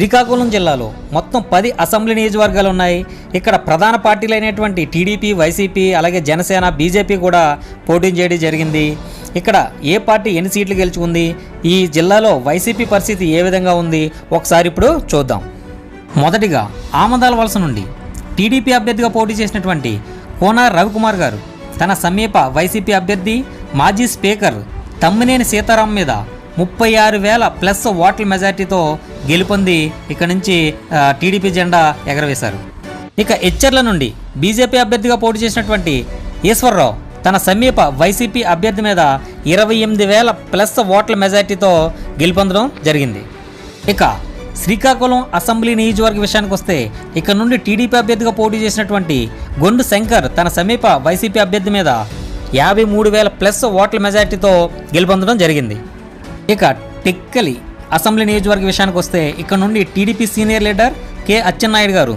శ్రీకాకుళం జిల్లాలో మొత్తం పది అసెంబ్లీ నియోజకవర్గాలు ఉన్నాయి ఇక్కడ ప్రధాన పార్టీలు అయినటువంటి టీడీపీ వైసీపీ అలాగే జనసేన బీజేపీ కూడా పోటీ చేయడం జరిగింది. ఇక్కడ ఏ పార్టీ ఎన్ని సీట్లు గెలుచుకుంది? ఈ జిల్లాలో వైసీపీ పరిస్థితి ఏ విధంగా ఉంది? ఒకసారి ఇప్పుడు చూద్దాం. మొదటిగా ఆమదాల వలస నుండి టీడీపీ అభ్యర్థిగా పోటీ చేసినటువంటి కోనార్ రవికుమార్ గారు తన సమీప వైసీపీ అభ్యర్థి మాజీ స్పీకర్ తమ్మినేని సీతారాం మీద ముప్పై ఆరు వేల ప్లస్ ఓట్ల మెజార్టీతో గెలుపొంది ఇక్కడ నుంచి టీడీపీ జెండా ఎగరవేశారు. ఇక హెచ్చర్ల నుండి బీజేపీ అభ్యర్థిగా పోటీ చేసినటువంటి ఈశ్వరరావు తన సమీప వైసీపీ అభ్యర్థి మీద ఇరవై ఎనిమిది వేల ప్లస్ ఓట్ల మెజార్టీతో గెలుపొందడం జరిగింది. ఇక శ్రీకాకుళం అసెంబ్లీ నియోజకవర్గ విషయానికి వస్తే ఇక్కడ నుండి టీడీపీ అభ్యర్థిగా పోటీ చేసినటువంటి గొండు శంకర్ తన సమీప వైసీపీ అభ్యర్థి మీద యాభై మూడు వేల ప్లస్ ఓట్ల మెజార్టీతో గెలుపొందడం జరిగింది. ఇక టెక్కలి అసెంబ్లీ నియోజకవర్గ విషయానికి వస్తే ఇక్కడ నుండి TDP senior leader K Atchannaidu గారు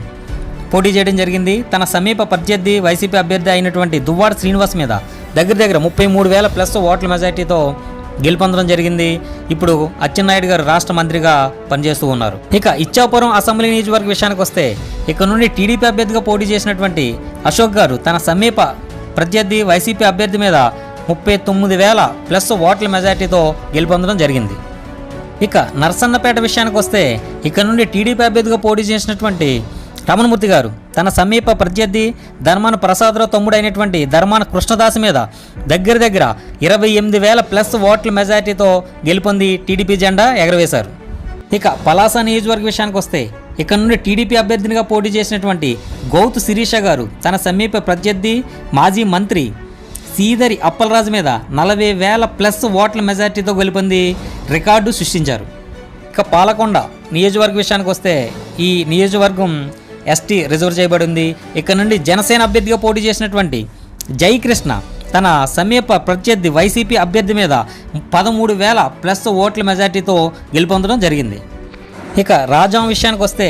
పోటీ చేయడం జరిగింది. తన సమీప ప్రత్యర్థి వైసీపీ అభ్యర్థి అయినటువంటి దువ్వాడ శ్రీనివాస్ మీద దగ్గర దగ్గర ముప్పై మూడు వేల ప్లస్ ఓట్ల మెజార్టీతో గెలుపొందడం జరిగింది. ఇప్పుడు అచ్చెన్నాయుడు గారు రాష్ట్ర మంత్రిగా పనిచేస్తూ ఉన్నారు. ఇక ఇచ్చాపురం అసెంబ్లీ నియోజకవర్గ విషయానికి వస్తే ఇక్కడ నుండి టీడీపీ అభ్యర్థిగా పోటీ చేసినటువంటి అశోక్ గారు తన సమీప ప్రత్యర్థి వైసీపీ అభ్యర్థి మీద ముప్పై తొమ్మిది వేల ప్లస్ ఓట్ల మెజార్టీతో గెలుపొందడం జరిగింది. ఇక నరసన్నపేట విషయానికి వస్తే ఇక్కడ నుండి టీడీపీ అభ్యర్థిగా పోటీ చేసినటువంటి రమణమూర్తి గారు తన సమీప ప్రత్యర్థి ధర్మాన ప్రసాదరావు తమ్ముడు అయినటువంటి ధర్మాన కృష్ణదాస్ మీద దగ్గర దగ్గర ఇరవై ఎనిమిది వేల ప్లస్ ఓట్ల మెజార్టీతో గెలుపొంది టీడీపీ జెండా ఎగరవేశారు. ఇక పలాస నియోజకవర్గ విషయానికి వస్తే ఇక్కడ నుండి టీడీపీ అభ్యర్థినిగా పోటీ చేసినటువంటి గౌతు శిరీష గారు తన సమీప ప్రత్యర్థి మాజీ మంత్రి సీదరి అప్పలరాజు మీద నలభై వేల ప్లస్ ఓట్ల మెజార్టీతో గెలుపొంది రికార్డు సృష్టించారు. ఇక పాలకొండ నియోజకవర్గ విషయానికి వస్తే ఈ నియోజకవర్గం ఎస్టీ రిజర్వ్ చేయబడి ఉంది ఇక్కడ నుండి జనసేన అభ్యర్థిగా పోటీ చేసినటువంటి జయకృష్ణ తన సమీప ప్రత్యర్థి వైసీపీ అభ్యర్థి మీద పదమూడు వేల ప్లస్ ఓట్ల మెజార్టీతో గెలుపొందడం జరిగింది. ఇక రాజాం విషయానికి వస్తే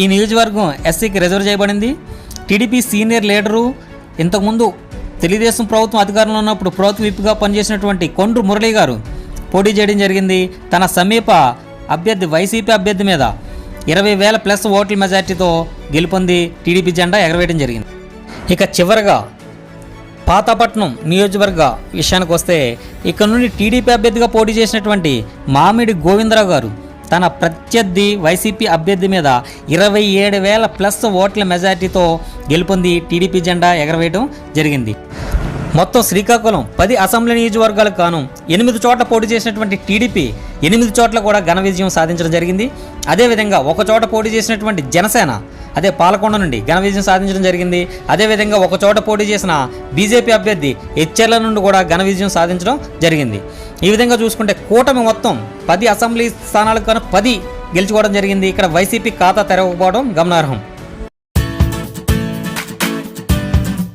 ఈ నియోజకవర్గం ఎస్సీకి రిజర్వ్ చేయబడింది. టీడీపీ సీనియర్ లీడరు ఇంతకుముందు తెలుగుదేశం ప్రభుత్వం అధికారంలో ఉన్నప్పుడు ప్రభుత్వ విప్గా పనిచేసినటువంటి కొండ్రు మురళి గారు పోటీ చేయడం జరిగింది. తన సమీప అభ్యర్థి వైసీపీ అభ్యర్థి మీద ఇరవై వేల ప్లస్ ఓట్ల మెజార్టీతో గెలుపొంది టీడీపీ జెండా ఎగరవేయడం జరిగింది. ఇక చివరగా పాతపట్నం నియోజకవర్గ విషయానికి వస్తే ఇక్కడ నుండి టీడీపీ అభ్యర్థిగా పోటీ చేసినటువంటి మామిడి గోవిందరావు గారు తన ప్రత్యర్థి వైసీపీ అభ్యర్థి మీద ఇరవై ఏడు వేల ప్లస్ ఓట్ల మెజార్టీతో గెలుపొంది టీడీపీ జెండా ఎగరవేయడం జరిగింది. మొత్తం శ్రీకాకుళం పది అసెంబ్లీ నియోజకవర్గాలకు కాను ఎనిమిది చోట్ల పోటీ చేసినటువంటి టీడీపీ ఎనిమిది చోట్ల కూడా ఘన విజయం సాధించడం జరిగింది. అదేవిధంగా ఒక చోట పోటీ చేసినటువంటి జనసేన అదే పాలకొండ నుండి ఘన విజయం సాధించడం జరిగింది. అదేవిధంగా ఒకచోట పోటీ చేసిన బీజేపీ అభ్యర్థి హెచ్ఎర్ల నుండి కూడా ఘన విజయం సాధించడం జరిగింది. ఈ విధంగా చూసుకుంటే కూటమి మొత్తం పది అసెంబ్లీ స్థానాలకు గాను పది గెలుచుకోవడం జరిగింది. ఇక్కడ వైసీపీ ఖాతా తెరవకపోవడం గమనార్హం.